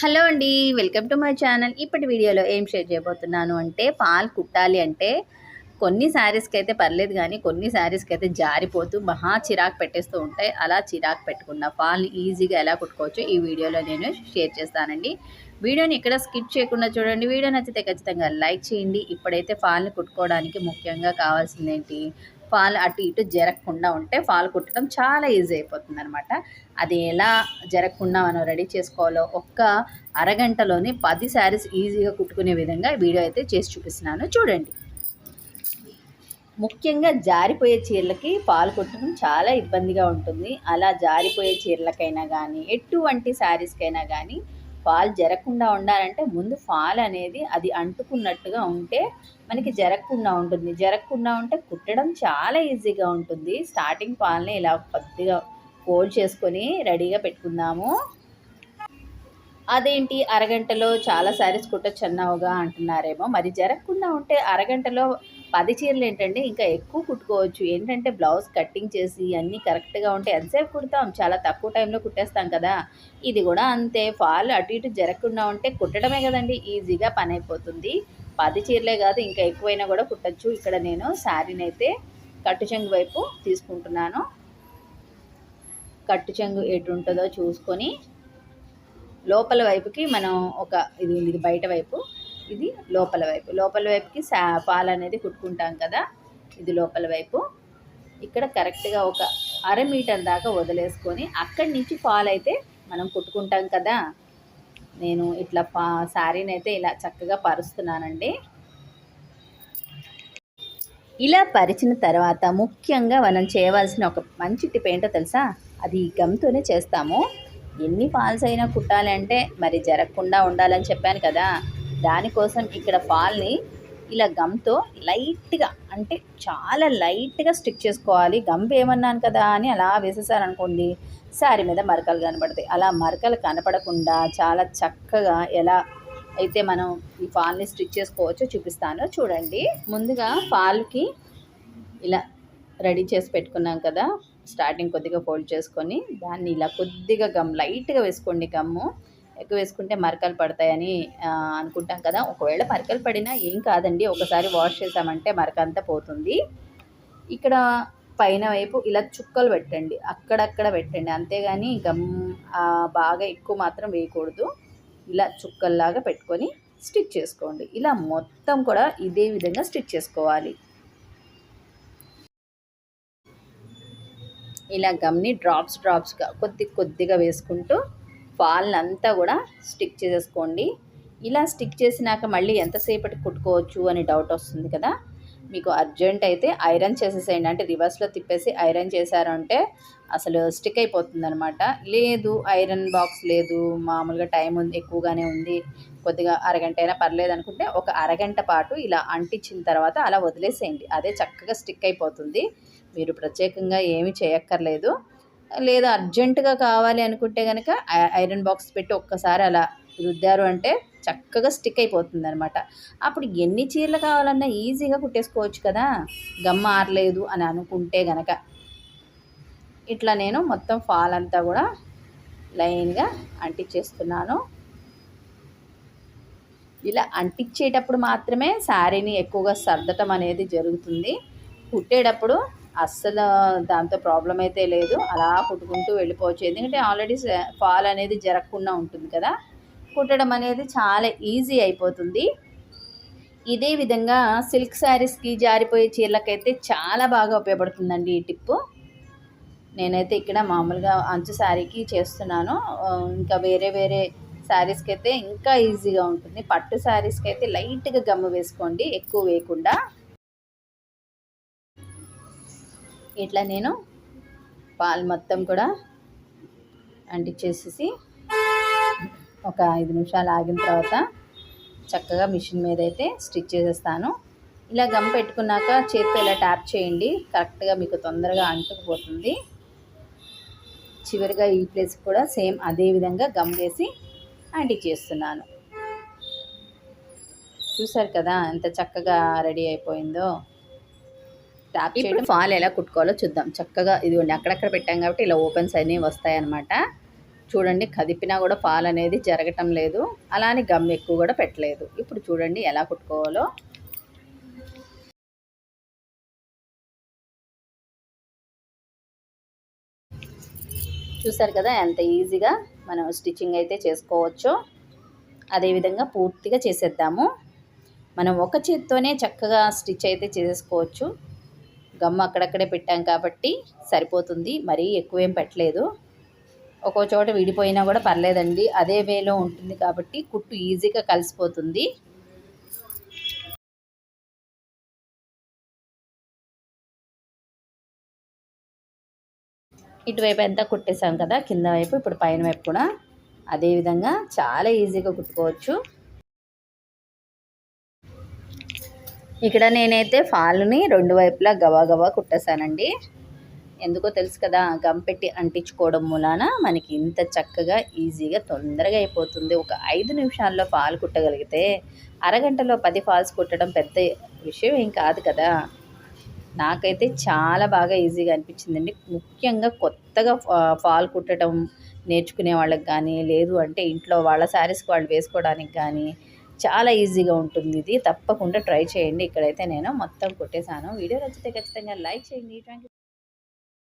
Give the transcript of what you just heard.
Hello అండి welcome to my channel. ఇప్పటి వీడియోలో ఏం షేర్ చేయబోతున్నాను అంటే పాలు కుట్టాలి అంటే కొన్ని శారీస్కి అయితే పర్లేదు కానీ కొన్ని శారీస్కి అయితే జారిపోతూ మహా చిరాకు పెట్టేస్తూ ఉంటాయి. అలా చిరాకు పెట్టుకున్న పాల్ని ఈజీగా ఎలా కుట్టుకోవచ్చు ఈ వీడియోలో నేను షేర్ చేస్తానండి. వీడియోని ఇక్కడ స్కిప్ చేయకుండా చూడండి. వీడియో నచ్చితే ఖచ్చితంగా లైక్ చేయండి. ఇప్పుడైతే ఫాల్ని కుట్టుకోవడానికి ముఖ్యంగా కావాల్సింది ఏంటి? ఫాల్ అటు ఇటు జరగకుండా ఉంటే ఫాల్ కుట్టడం చాలా ఈజీ అయిపోతుంది అనమాట అది ఎలా జరగకుండా మనం రెడీ చేసుకోవాలో ఒక్క అరగంటలోనే పది శారీస్ ఈజీగా కుట్టుకునే విధంగా వీడియో అయితే చేసి చూపిస్తున్నాను. చూడండి. ముఖ్యంగా జారిపోయే చీరలకి పాలు కుట్టడం చాలా ఇబ్బందిగా ఉంటుంది. అలా జారిపోయే చీరలకైనా కానీ ఎటువంటి శారీస్కైనా కానీ ఫాల్ జరగకుండా ఉండాలంటే ముందు ఫాల్ అనేది అది అంటుకున్నట్టుగా ఉంటే మనకి జరగకుండా ఉంటుంది. జరగకుండా ఉంటే కుట్టడం చాలా ఈజీగా ఉంటుంది. స్టార్టింగ్ ఫాల్ని ఇలా కొద్దిగా ఫోల్డ్ చేసుకొని రెడీగా పెట్టుకుందాము. అదేంటి? అరగంటలో చాలా శారీస్ కుట్టచ్చు అన్నావుగా అంటున్నారేమో. మరి జరగకుండా ఉంటే అరగంటలో పది చీరలు ఏంటంటే ఇంకా ఎక్కువ కుట్టుకోవచ్చు. ఏంటంటే బ్లౌజ్ కట్టింగ్ చేసి అన్నీ కరెక్ట్గా ఉంటే ఎంతసేపు కుడతాం? చాలా తక్కువ టైంలో కుట్టేస్తాం కదా. ఇది కూడా అంతే. ఫాల్ అటు ఇటు జరగకుండా ఉంటే కుట్టడమే కదండి. ఈజీగా పని అయిపోతుంది. పది చీరలే కాదు ఇంకా ఎక్కువైనా కూడా కుట్టచ్చు. ఇక్కడ నేను శారీని అయితే కట్టు చెంగు వైపు తీసుకుంటున్నాను. కట్టు చెంగు ఎటు ఉంటుందో చూసుకొని లోపల వైపుకి మనం ఒక ఇది ఇది బయట వైపు. ఇది లోపల వైపు. లోపల వైపుకి సా పాలు అనేది కుట్టుకుంటాం కదా ఇది లోపల వైపు. ఇక్కడ కరెక్ట్గా ఒక అర మీటర్ దాకా వదిలేసుకొని అక్కడి నుంచి పాలు అయితే మనం కుట్టుకుంటాం కదా. నేను ఇట్లా పా శారీని అయితే ఇలా చక్కగా పరుస్తున్నానండి. ఇలా పరిచిన తర్వాత ముఖ్యంగా మనం చేయవలసిన ఒక మంచి టిప్ ఏంటో తెలుసా? అది గమ్తోనే చేస్తాము. ఎన్ని ఫాల్స్ అయినా కుట్టాలంటే మరి జరగకుండా ఉండాలని చెప్పాను కదా. దానికోసం ఇక్కడ ఫాల్ని ఇలా గమ్తో లైట్గా అంటే చాలా లైట్గా స్టిక్ చేసుకోవాలి. గమ్ ఏమన్నాను కదా అని అలా వేసేసారనుకోండి శారీ మీద మరకలు కనపడతాయి. అలా మరకలు కనపడకుండా చాలా చక్కగా ఎలా అయితే మనం ఈ ఫాల్ని స్టిచ్ చేసుకోవచ్చో చూపిస్తాను. చూడండి ముందుగా ఫాల్కి ఇలా రెడీ చేసి పెట్టుకున్నాం కదా స్టార్టింగ్ కొద్దిగా ఫోల్డ్ చేసుకొని దాన్ని ఇలా కొద్దిగా గమ్ లైట్గా వేసుకోండి గమ్ము. ఎక్కువ వేసుకుంటే మరకలు పడతాయని అనుకుంటాం కదా. ఒకవేళ మరకలు పడినా ఏం కాదండి. ఒకసారి వాష్ చేసామంటే మరక అంతా పోతుంది. ఇక్కడ పైన వైపు ఇలా చుక్కలు పెట్టండి. అక్కడక్కడ పెట్టండి. అంతేగాని గమ్ బాగా ఎక్కువ మాత్రం వేయకూడదు. ఇలా చుక్కల్లాగా పెట్టుకొని స్టిచ్ చేసుకోండి. ఇలా మొత్తం కూడా ఇదే విధంగా స్టిచ్ చేసుకోవాలి. ఇలా గమ్ని డ్రాప్స్ డ్రాప్స్గా కొద్ది కొద్దిగా వేసుకుంటూ అంతా కూడా స్టిక్ చేసేసుకోండి. ఇలా స్టిక్ చేసినాక మళ్ళీ ఎంతసేపటి కుట్టుకోవచ్చు అని డౌట్ వస్తుంది కదా. మీకు అర్జెంట్ అయితే ఐరన్ చేసేసేయండి. అంటే రివర్స్లో తిప్పేసి ఐరన్ చేశారంటే అసలు స్టిక్ అయిపోతుంది అనమాట లేదు ఐరన్ బాక్స్ లేదు. మామూలుగా టైం ఉంది ఎక్కువగానే ఉంది. కొద్దిగా అరగంట అయినా పర్లేదు అనుకుంటే ఒక అరగంట పాటు ఇలా అంటించిన తర్వాత అలా వదిలేసేయండి. అదే చక్కగా స్టిక్ అయిపోతుంది. మీరు ప్రత్యేకంగా ఏమి చేయక్కర్లేదు. లేదా అర్జెంటుగా కావాలి అనుకుంటే కనుక ఐరన్ బాక్స్ పెట్టి ఒక్కసారి అలా రుద్దారు అంటే చక్కగా స్టిక్ అయిపోతుంది అనమాట అప్పుడు ఎన్ని చీరలు కావాలన్నా ఈజీగా కుట్టేసుకోవచ్చు కదా గమ్మ ఆరలేదు అని అనుకుంటే గనక. ఇట్లా నేను మొత్తం ఫాల్ అంతా కూడా లైన్గా అంటించేస్తున్నాను. ఇలా అంటించేటప్పుడు మాత్రమే శారీని ఎక్కువగా సర్దటం అనేది జరుగుతుంది. కుట్టేటప్పుడు అస్సలు దాంతో ప్రాబ్లం అయితే లేదు. అలా కుట్టుకుంటూ వెళ్ళిపోవచ్చు. ఎందుకంటే ఆల్రెడీ ఫాల్ అనేది జరగకుండా ఉంటుంది కదా. కుట్టడం అనేది చాలా ఈజీ అయిపోతుంది. ఇదే విధంగా సిల్క్ శారీస్కి జారిపోయే చీరలకైతే చాలా బాగా ఉపయోగపడుతుందండి ఈ టిప్పు. నేనైతే ఇక్కడ మామూలుగా అంచు శారీకి చేస్తున్నాను. ఇంకా వేరే వేరే శారీస్కి అయితే ఇంకా ఈజీగా ఉంటుంది. పట్టు శారీస్కి అయితే లైట్గా గమ్ము వేసుకోండి. ఎక్కువ వేయకుండా. ఇట్లా నేను పాలు మొత్తం కూడా అంటించేసేసి ఒక ఐదు నిమిషాలు ఆగిన తర్వాత చక్కగా మిషన్ మీద అయితే స్టిచ్ చేసేస్తాను. ఇలా గమ్ పెట్టుకున్నాక చేతితో ఇలా ట్యాప్ చేయండి కరెక్ట్గా మీకు తొందరగా అంటుకుపోతుంది. చివరిగా ఈ ప్లేస్ కూడా సేమ్ అదే విధంగా గమ్ వేసి అంటించేస్తున్నాను చూసారు కదా ఎంత చక్కగా రెడీ అయిపోయిందో. ట్యాప్ చేయడం. ఫాల్ ఎలా కుట్టుకోవాలో చూద్దాం. చక్కగా ఇదిగోండి అక్కడక్కడ పెట్టాం కాబట్టి ఇలా ఓపెన్స్ అనేవి వస్తాయన్నమాట. చూడండి కదిపినా కూడా ఫాల్ అనేది జరగటం లేదు. అలానే గమ్ ఎక్కువ కూడా పెట్టలేదు. ఇప్పుడు చూడండి ఎలా కుట్టుకోవాలో. చూసారు కదా ఎంత ఈజీగా మనం స్టిచ్చింగ్ అయితే చేసుకోవచ్చో. అదేవిధంగా పూర్తిగా చేసేద్దాము. మనం ఒక చేత్తోనే చక్కగా స్టిచ్ అయితే చేసుకోవచ్చు. గమ్ అక్కడక్కడే పెట్టాం కాబట్టి సరిపోతుంది. మరీ ఎక్కువేం పెట్టలేదు. ఒక్కో చోట విడిపోయినా కూడా పర్లేదండి. అదే వేలో ఉంటుంది కాబట్టి కుట్టు ఈజీగా కలిసిపోతుంది. ఇటువైపు అంతా కుట్టేసాం కదా కింద వైపు ఇప్పుడు పైన వైపు కూడా. అదేవిధంగా చాలా ఈజీగా కుట్టుకోవచ్చు. ఇక్కడ నేనైతే ఫాల్ని రెండు వైపులా గవా గవా కుట్టేశానండి. ఎందుకో తెలుసు కదా గమ్ పెట్టి అంటించుకోవడం మూలాన మనకి ఇంత చక్కగా ఈజీగా తొందరగా అయిపోతుంది. ఒక ఐదు నిమిషాల్లో ఫాల్ కుట్టగలిగితే అరగంటలో పది ఫాల్స్ కుట్టడం పెద్ద విషయం ఏం కాదు కదా. నాకైతే చాలా బాగా ఈజీగా అనిపించిందండి. ముఖ్యంగా కొత్తగా ఫాల్ కుట్టడం నేర్చుకునే వాళ్ళకి కానీ లేదు అంటే ఇంట్లో వాళ్ళ శారీస్కి వాళ్ళు వేసుకోవడానికి కానీ చాలా ఈజీగా ఉంటుంది ఇది. తప్పకుండా ట్రై చేయండి. ఇక్కడైతే నేను మొత్తం కొట్టేశాను. వీడియో నచ్చితే ఖచ్చితంగా లైక్ చేయండి. థ్యాంక్